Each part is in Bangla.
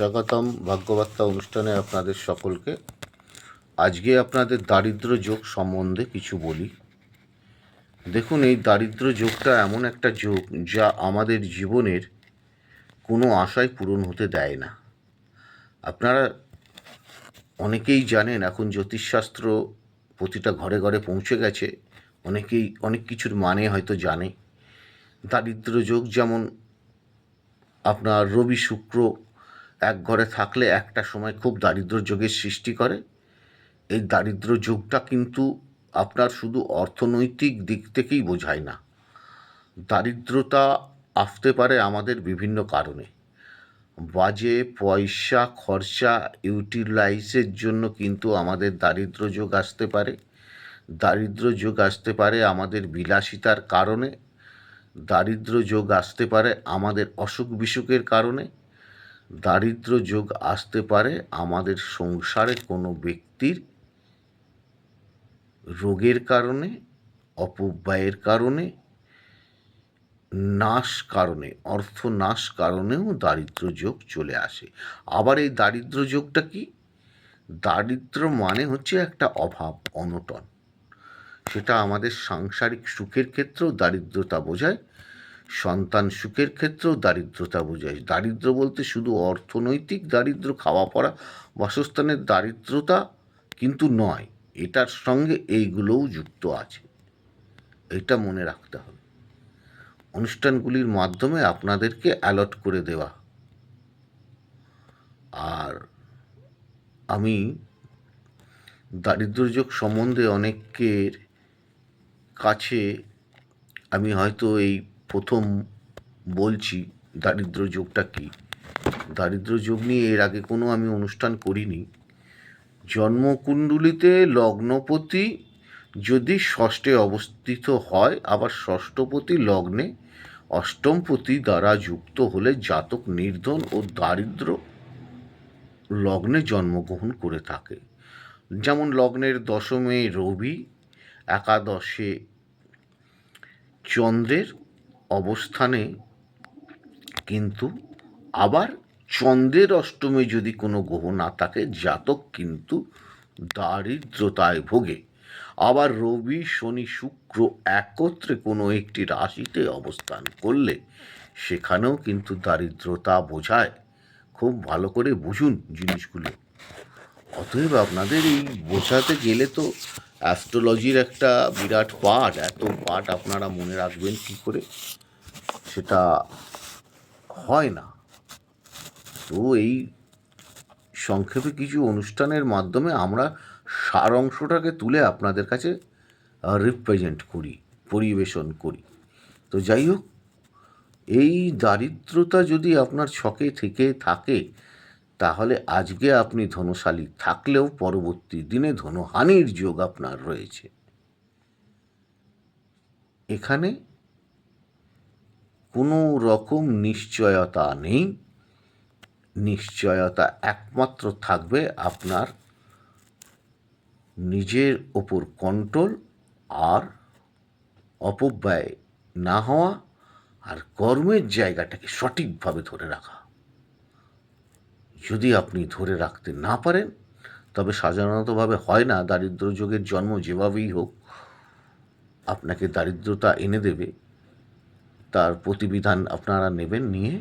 স্বাগতম ভাগ্যবার্তা অনুষ্ঠানে আপনাদের সকলকে। আজকে আপনাদের দারিদ্র যোগ সম্বন্ধে কিছু বলি। দেখুন, এই দারিদ্র যোগটা এমন একটা যোগ যা আমাদের জীবনের কোনো আশাই পূরণ হতে দেয় না। আপনারা অনেকেই জানেন, এখন জ্যোতিষশাস্ত্র প্রতিটা ঘরে ঘরে পৌঁছে গেছে। অনেকেই, অনেক কিছুর মানে হয়তো জানে। দারিদ্র যোগ যেমন আপনার রবি শুক্র এক ঘরে থাকলে একটা সময় খুব দারিদ্র যোগের সৃষ্টি করে। এই দারিদ্র যোগটা কিন্তু আপনার শুধু অর্থনৈতিক দিক থেকেই বোঝায় না। দারিদ্রতা আসতে পারে আমাদের বিভিন্ন কারণে। বাজে পয়সা, খরচা ইউটিলাইজের জন্য কিন্তু আমাদের দারিদ্র যোগ আসতে পারে। দারিদ্র যোগ আসতে পারে আমাদের বিলাসিতার কারণে। দারিদ্র যোগ আসতে পারে আমাদের অসুখ বিসুখের কারণে। দারিদ্র যোগ আসতে পারে আমাদের সংসারে কোনো ব্যক্তির রোগের কারণে, অপব্যয়ের কারণে, নাশ কারণে, অর্থ নাশ কারণেও দারিদ্র যোগ চলে আসে। আবার এই দারিদ্র যোগটা কি? দারিদ্র মানে হচ্ছে একটা অভাব, অনটন। সেটা আমাদের সাংসারিক সুখের ক্ষেত্রেও দারিদ্রতা বোঝায়। সন্তান সুখের ক্ষেত্রেও দারিদ্রতা বোঝায়। দারিদ্র বলতে শুধু অর্থনৈতিক দারিদ্র খাওয়া পড়া বাসস্থানের দারিদ্রতা কিন্তু নয়, এটার সঙ্গে এইগুলোও যুক্ত আছে। এটা মনে রাখতে হবে। অনুষ্ঠানগুলির মাধ্যমে আপনাদেরকে অ্যালট করে দেওয়া। আর আমি দারিদ্র্যযোগ সম্বন্ধে অনেকের কাছে আমি হয়তো এই প্রথম বলছি দারিদ্র যোগটা কী? দারিদ্র যোগ নিয়ে এর আগে কোনো আমি অনুষ্ঠান করিনি। জন্মকুণ্ডলিতে লগ্নপতি যদি ষষ্ঠে অবস্থিত হয়, আবার ষষ্ঠপতি লগ্নে অষ্টমপতি দ্বারা যুক্ত হলে জাতক নির্ধন ও দারিদ্র লগ্নে জন্মগ্রহণ করে থাকে। যেমন লগ্নের দশমে রবি, একাদশে চন্দ্রের অবস্থানে কিন্তু আবার চন্দ্রের অষ্টমে যদি কোনো গ্রহ না থাকে, জাতক কিন্তু দারিদ্রতায় ভোগে। আবার রবি, শনি, শুক্র একত্রে কোনো একটি রাশিতে অবস্থান করলে সেখানেও কিন্তু দারিদ্রতা বোঝায়। খুব ভালো করে বুঝুন জিনিসগুলো। অতএব আপনাদের এই বোঝাতে গেলে তো অ্যাস্ট্রোলজির একটা বিরাট পাঠ, এত পাঠ আপনারা মনে রাখবেন কী করে? সেটা হয় না। তো এই সংক্ষেপে কিছু অনুষ্ঠানের মাধ্যমে আমরা সার অংশটাকে তুলে আপনাদের কাছে রিপ্রেজেন্ট করি, পরিবেশন করি। তো যাই হোক, এই দারিদ্রতা যদি আপনার ছকে থেকে থাকে তাহলে আজকে আপনি ধনশালী থাকলেও পরবর্তী দিনে ধনহানির যোগ আপনার রয়েছে। এখানে কোনো রকম নিশ্চয়তা নেই। নিশ্চয়তা একমাত্র থাকবে আপনার নিজের ওপর কন্ট্রোল আর অপব্যয় না হওয়া আর কর্মের জায়গাটাকে সঠিকভাবে ধরে রাখা। যদি আপনি ধরে রাখতে না পারেন, তবে সাধারণতভাবে হয় না, দারিদ্র যোগের জন্ম যেভাবেই হোক, আপনাকে দারিদ্রতা এনে দেবে। তার প্রতিবিধান আপনারা নেবেন নিয়ে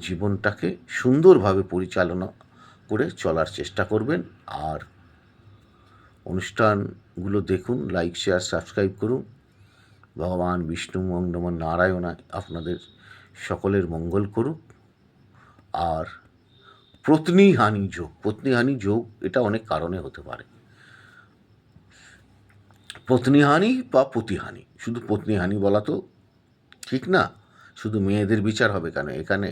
জীবনটাকে সুন্দরভাবে পরিচালনা করে চলার চেষ্টা করবেন। আর অনুষ্ঠানগুলো দেখুন, লাইক, শেয়ার, সাবস্ক্রাইব করুন। ভগবান বিষ্ণু মঙ্গমন নারায়ণা, আপনাদের সকলের মঙ্গল করুক। আর পত্নীহানি যোগ। পত্নীহানি যোগ এটা অনেক কারণে হতে পারে। পত্নীহানি বা পতিহানি, শুধু পত্নীহানি বলা তো ঠিক না, শুধু মেয়েদের বিচার হবে কেন? এখানে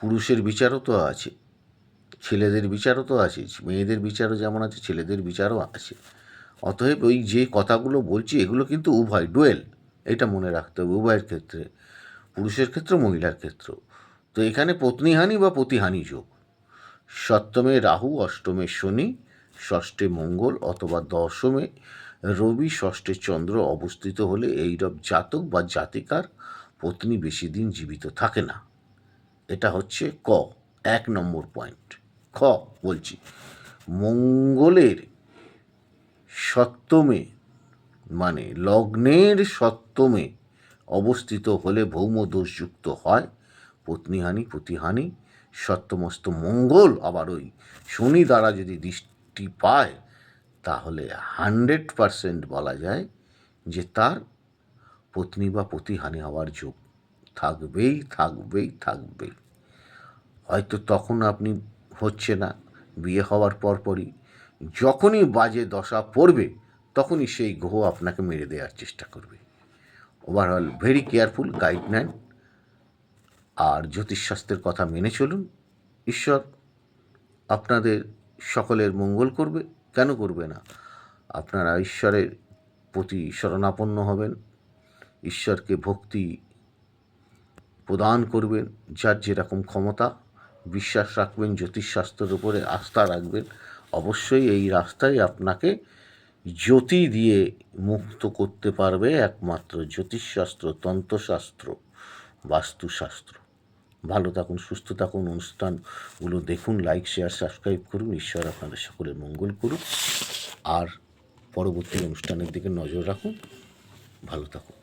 পুরুষের বিচারও তো আছে, ছেলেদের বিচারও তো আছে, মেয়েদের বিচারও যেমন আছে, ছেলেদের বিচারও আছে। অতএব ওই যে কথাগুলো বলছি, এগুলো কিন্তু উভয় ডুয়েল, এটা মনে রাখতে হবে। উভয়ের ক্ষেত্রে, পুরুষের ক্ষেত্রে, মহিলার ক্ষেত্রেও তো এখানে পত্নীহানি বা পতিহানি যোগ। সপ্তমে রাহু, অষ্টমে শনি, ষষ্ঠে মঙ্গল অথবা দশমে রবি, ষষ্ঠে চন্দ্র অবস্থিত হলে এইরব জাতক বা জাতিকার পত্নী বেশি দিন জীবিত থাকে না। এটা হচ্ছে ক, এক নম্বর পয়েন্ট। খ, বলছি, মঙ্গলের সপ্তমে মানে লগ্নের সপ্তমে অবস্থিত হলে ভৌম দোষযুক্ত হয় পত্নীহানি, পতিহানি, সত্যমস্ত মঙ্গল আবার ওই শনি দ্বারা যদি দৃষ্টি পায়, তাহলে হান্ড্রেড পারসেন্ট বলা যায় যে তার পত্নী বা পতিহানি হওয়ার যোগ থাকবেই থাকবেই থাকবেই। হয়তো তখন আপনি হচ্ছে না, বিয়ে হওয়ার পরপরই যখনই বাজে দশা পড়বে, তখনই সেই গ্রহ আপনাকে মেরে দেওয়ার চেষ্টা করবে। ওভারঅল ভেরি কেয়ারফুল গাইড নেন আর জ্যোতিষশাস্ত্রের কথা মেনে চলুন। ঈশ্বর আপনাদের সকলের মঙ্গল করবে, কেন করবে না? আপনারা ঈশ্বরের প্রতি শরণাপন্ন হবেন, ঈশ্বরকে ভক্তি প্রদান করবেন, যার যেরকম ক্ষমতা। বিশ্বাস রাখবেন, জ্যোতিষশাস্ত্রের উপরে আস্থা রাখবেন। অবশ্যই এই রাস্তায় আপনাকে জ্যোতি দিয়ে মুক্ত করতে পারবে একমাত্র জ্যোতিষশাস্ত্র, তন্ত্রশাস্ত্র, বাস্তুশাস্ত্র। ভালো থাকুন, সুস্থ থাকুন, অনুষ্ঠানগুলো দেখুন লাইক শেয়ার সাবস্ক্রাইব করুন, ঈশ্বর আপনাদের সকলের মঙ্গল করুন আর পরবর্তী অনুষ্ঠানের দিকে নজর রাখুন। ভালো থাকুন।